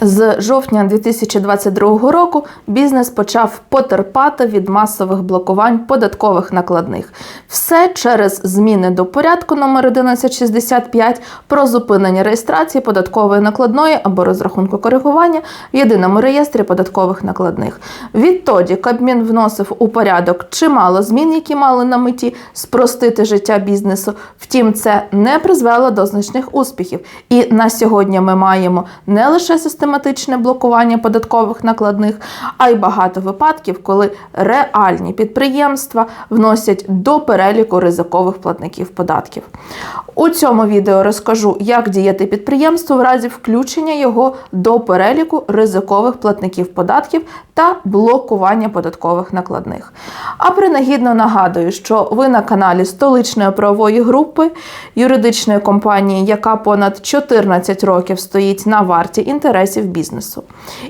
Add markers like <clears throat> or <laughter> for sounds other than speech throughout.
З жовтня 2022 року бізнес почав потерпати від масових блокувань податкових накладних. Все через зміни до порядку номер 1165 про зупинення реєстрації податкової накладної або розрахунку коригування в єдиному реєстрі податкових накладних. Відтоді Кабмін вносив у порядок чимало змін, які мали на меті спростити життя бізнесу. Втім, це не призвело до значних успіхів. І на сьогодні ми маємо не лише систематичне блокування податкових накладних, а й багато випадків, коли реальні підприємства вносять до переліку ризикових платників податків. У цьому відео розкажу, як діяти підприємству в разі включення його до переліку ризикових платників податків та блокування податкових накладних. А принагідно нагадую, що ви на каналі столичної правової групи юридичної компанії, яка понад 14 років стоїть на варті інтересів бізнесу.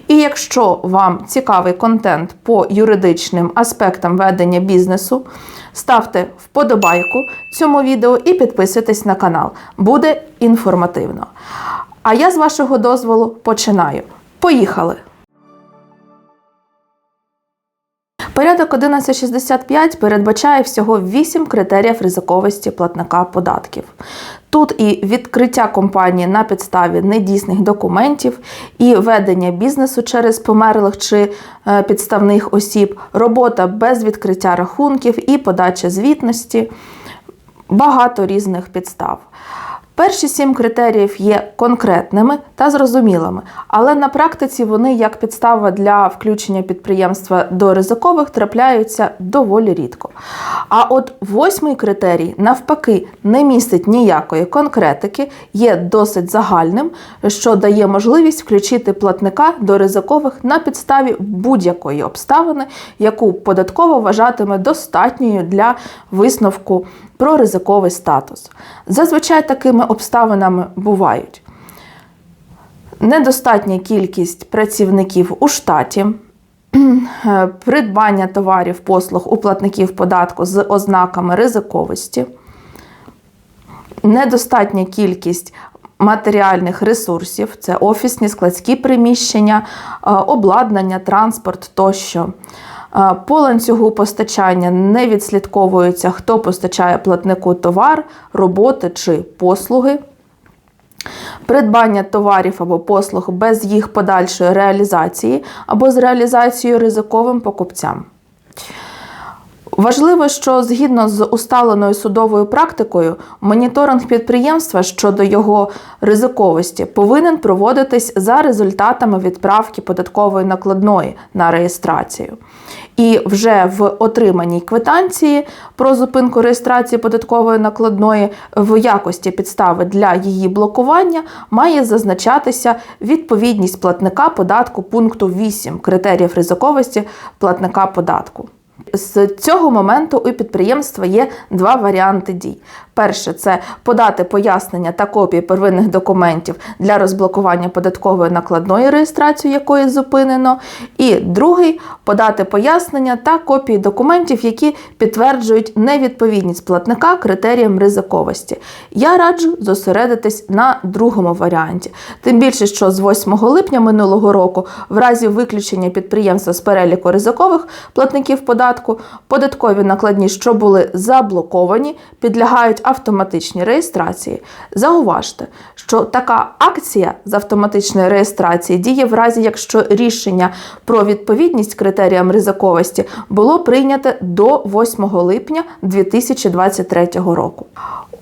І якщо вам цікавий контент по юридичним аспектам ведення бізнесу, ставте вподобайку цьому відео і підписуйтесь на канал. Буде інформативно. А я з вашого дозволу починаю. Поїхали! Порядок 1165 передбачає всього 8 критеріїв ризиковості платника податків. Тут і відкриття компанії на підставі недійсних документів, і ведення бізнесу через померлих чи е, підставних осіб, робота без відкриття рахунків і подача звітності, багато різних підстав. Перші сім критеріїв є конкретними та зрозумілими, але на практиці вони як підстава для включення підприємства до ризикових трапляються доволі рідко. А от восьмий критерій, навпаки, не містить ніякої конкретики, є досить загальним, що дає можливість включити платника до ризикових на підставі будь-якої обставини, яку податково вважатиме достатньою для висновку про ризиковий статус. Зазвичай такими обставинами бувають недостатня кількість працівників у штаті, <clears throat> придбання товарів, послуг у платників податку з ознаками ризиковості, недостатня кількість матеріальних ресурсів, це офісні складські приміщення, обладнання, транспорт тощо. По ланцюгу постачання не відслідковується, хто постачає платнику товар, роботи чи послуги. Придбання товарів або послуг без їх подальшої реалізації або з реалізацією ризиковим покупцям. Важливо, що згідно з усталеною судовою практикою, моніторинг підприємства щодо його ризиковості повинен проводитись за результатами відправки податкової накладної на реєстрацію. І вже в отриманій квитанції про зупинку реєстрації податкової накладної в якості підстави для її блокування має зазначатися відповідність платника податку пункту 8 критеріїв ризиковості платника податку. З цього моменту у підприємства є два варіанти дій. Перше це подати пояснення та копії первинних документів для розблокування податкової накладної реєстрації, якої зупинено. І другий подати пояснення та копії документів, які підтверджують невідповідність платника критеріям ризиковості. Я раджу зосередитись на другому варіанті. Тим більше, що з 8 липня минулого року, в разі виключення підприємства з переліку ризикових платників податку, податкові накладні, що були заблоковані, підлягають автоматичній реєстрації. Зауважте, що така акція з автоматичної реєстрації діє в разі, якщо рішення про відповідність критеріям ризиковості було прийняте до 8 липня 2023 року.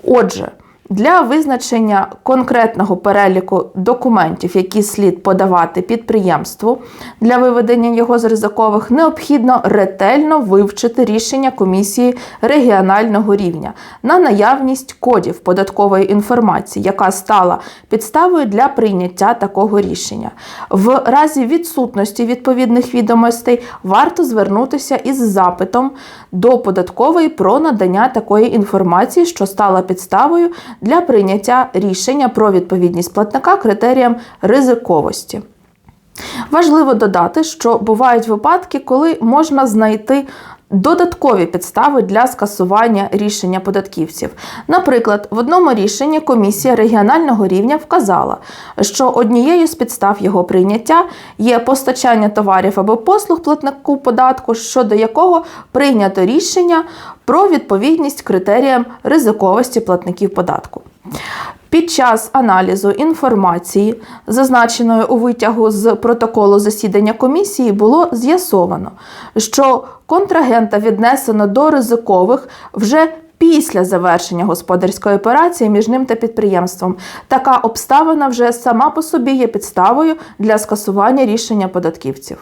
Отже, для визначення конкретного переліку документів, які слід подавати підприємству для виведення його з ризикових, необхідно ретельно вивчити рішення комісії регіонального рівня на наявність кодів податкової інформації, яка стала підставою для прийняття такого рішення. В разі відсутності відповідних відомостей варто звернутися із запитом до податкової про надання такої інформації, що стала підставою для прийняття рішення про відповідність платника критеріям ризиковості. Важливо додати, що бувають випадки, коли можна знайти додаткові підстави для скасування рішення податківців. Наприклад, в одному рішенні комісія регіонального рівня вказала, що однією з підстав його прийняття є постачання товарів або послуг платнику податку, щодо якого прийнято рішення про відповідність критеріям ризиковості платників податку. Під час аналізу інформації, зазначеної у витягу з протоколу засідання комісії, було з'ясовано, що контрагента віднесено до ризикових вже після завершення господарської операції між ним та підприємством. Така обставина вже сама по собі є підставою для скасування рішення податківців.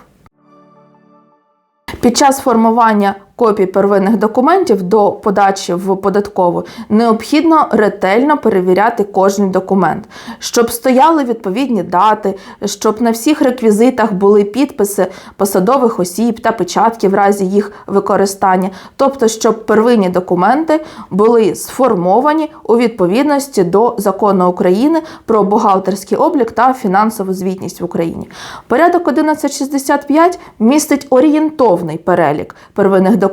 Під час формування копій первинних документів до подачі в податкову необхідно ретельно перевіряти кожен документ, щоб стояли відповідні дати, щоб на всіх реквізитах були підписи посадових осіб та печатки в разі їх використання, тобто, щоб первинні документи були сформовані у відповідності до закону України про бухгалтерський облік та фінансову звітність в Україні. Порядок 1165 містить орієнтовний перелік первинних документів,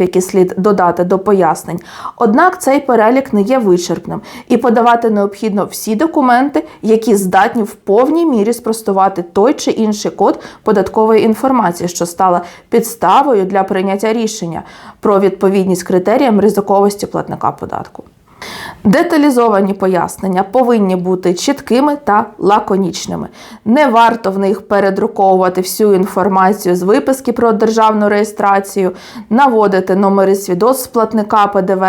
які слід додати до пояснень. Однак цей перелік не є вичерпним і подавати необхідно всі документи, які здатні в повній мірі спростувати той чи інший код податкової інформації, що стала підставою для прийняття рішення про відповідність критеріям ризиковості платника податку. Деталізовані пояснення повинні бути чіткими та лаконічними. Не варто в них передруковувати всю інформацію з виписки про державну реєстрацію, наводити номери свідоцтв платника ПДВ,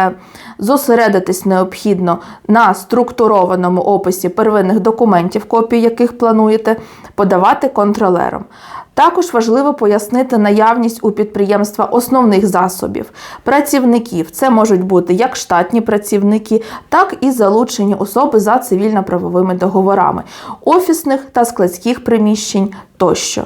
зосередитись необхідно на структурованому описі первинних документів, копії яких плануєте, подавати контролером. Також важливо пояснити наявність у підприємства основних засобів, працівників. Це можуть бути як штатні працівники, так і залучені особи за цивільно-правовими договорами, офісних та складських приміщень тощо.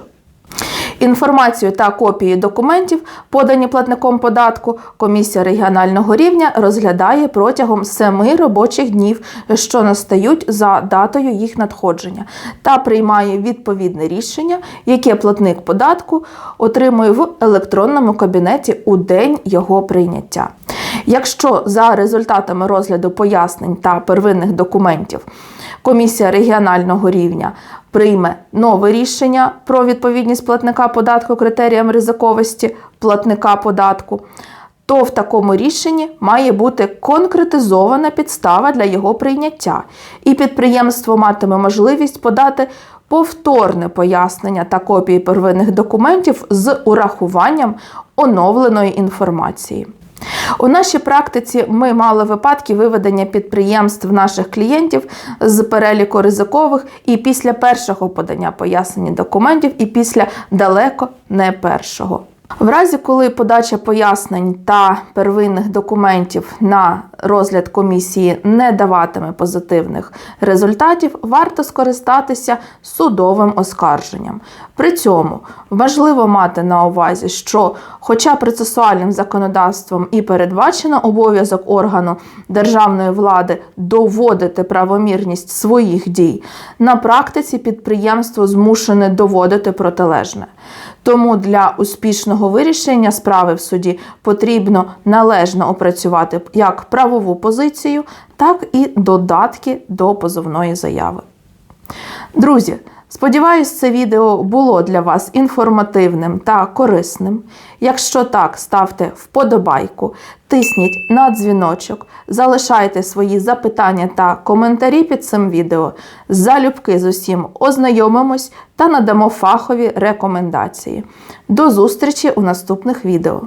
Інформацію та копії документів, подані платником податку, комісія регіонального рівня розглядає протягом семи робочих днів, що настають за датою їх надходження, та приймає відповідне рішення, яке платник податку отримує в електронному кабінеті у день його прийняття. Якщо за результатами розгляду пояснень та первинних документів комісія регіонального рівня прийме нове рішення про відповідність платника податку критеріям ризиковості платника податку, то в такому рішенні має бути конкретизована підстава для його прийняття, і підприємство матиме можливість подати повторне пояснення та копії первинних документів з урахуванням оновленої інформації. У нашій практиці ми мали випадки виведення підприємств наших клієнтів з переліку ризикових і після першого подання пояснення документів, і після далеко не першого. В разі, коли подача пояснень та первинних документів на розгляд комісії не даватиме позитивних результатів, варто скористатися судовим оскарженням. При цьому важливо мати на увазі, що, хоча процесуальним законодавством і передбачено обов'язок органу державної влади доводити правомірність своїх дій, на практиці підприємство змушене доводити протилежне. Тому для успішного вирішення справи в суді потрібно належно опрацювати як правову позицію, так і додатки до позовної заяви. Друзі, сподіваюсь, це відео було для вас інформативним та корисним. Якщо так, ставте вподобайку, тисніть на дзвіночок, залишайте свої запитання та коментарі під цим відео. Залюбки з усім ознайомимось та надамо фахові рекомендації. До зустрічі у наступних відео.